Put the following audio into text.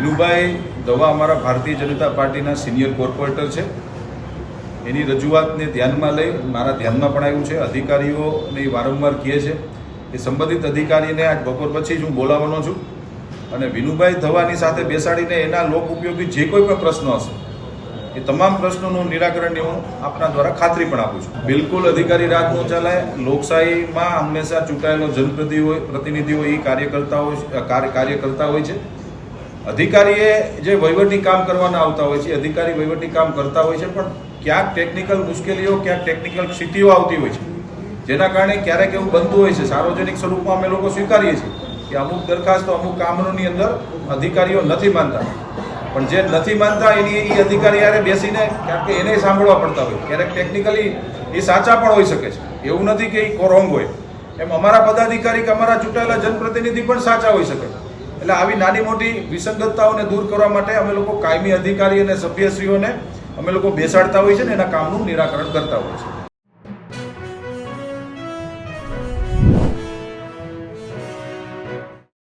વિનુભાઈ દવા અમારા ભારતીય જનતા પાર્ટીના સિનિયર કોર્પોરેટર છે. એની રજૂઆતને ધ્યાનમાં લઈ મારા ધ્યાનમાં પણ આવ્યું છે. અધિકારીઓને વારંવાર કહે છે એ સંબંધિત અધિકારીને આજ બપોર પછી જ હું બોલાવવાનો છું અને વિનુભાઈ ધવાની સાથે બેસાડીને એના લોક ઉપયોગી જે કોઈ પણ પ્રશ્નો હશે, એ તમામ પ્રશ્નોનું નિરાકરણની હું આપના દ્વારા ખાતરી પણ આપું છું. બિલકુલ અધિકારી રાત ન ચાલે લોકશાહીમાં હંમેશા ચૂંટાયેલો જનપ્રતિનિધિ હોય પ્રતિનિધિઓ એ કાર્યકર્તા કાર્ય કાર્ય કરતા હોય છે. અધિકારીએ જે વહીવટી કામ કરવાના આવતા હોય છે, અધિકારી વહીવટી કામ કરતા હોય છે, પણ ક્યાંક ટેકનિકલ મુશ્કેલીઓ, ક્યાંક ટેકનિકલ ક્ષિતિઓ આવતી હોય છે. જેના કારણે ક્યારેક એવું બનતું હોય છે, સાર્વજનિક સ્વરૂપમાં અમે લોકો સ્વીકારીએ છીએ કે અમુક દરખાસ્તો, અમુક કામોની અંદર અધિકારીઓ નથી માનતા. પણ જે નથી માનતા, એની એ અધિકારી યારે બેસીને ક્યાંક એને સાંભળવા પડતા હોય. ક્યારેક ટેકનિકલી એ સાચા પણ હોઈ શકે છે. એવું નથી કે એ કોરોંગ હોય. એમ અમારા પદાધિકારી કે અમારા ચૂંટાયેલા જનપ્રતિનિધિ પણ સાચા હોઈ શકે. એટલે આવી નાની મોટી વિસંગતતાઓને દૂર કરવા માટે અમે લોકો કાયમી અધિકારી અને સભ્યશ્રીઓને અમે લોકો બેસાડતા હોય છે ને એના કામનું નિરાકરણ કરતા હોય છે.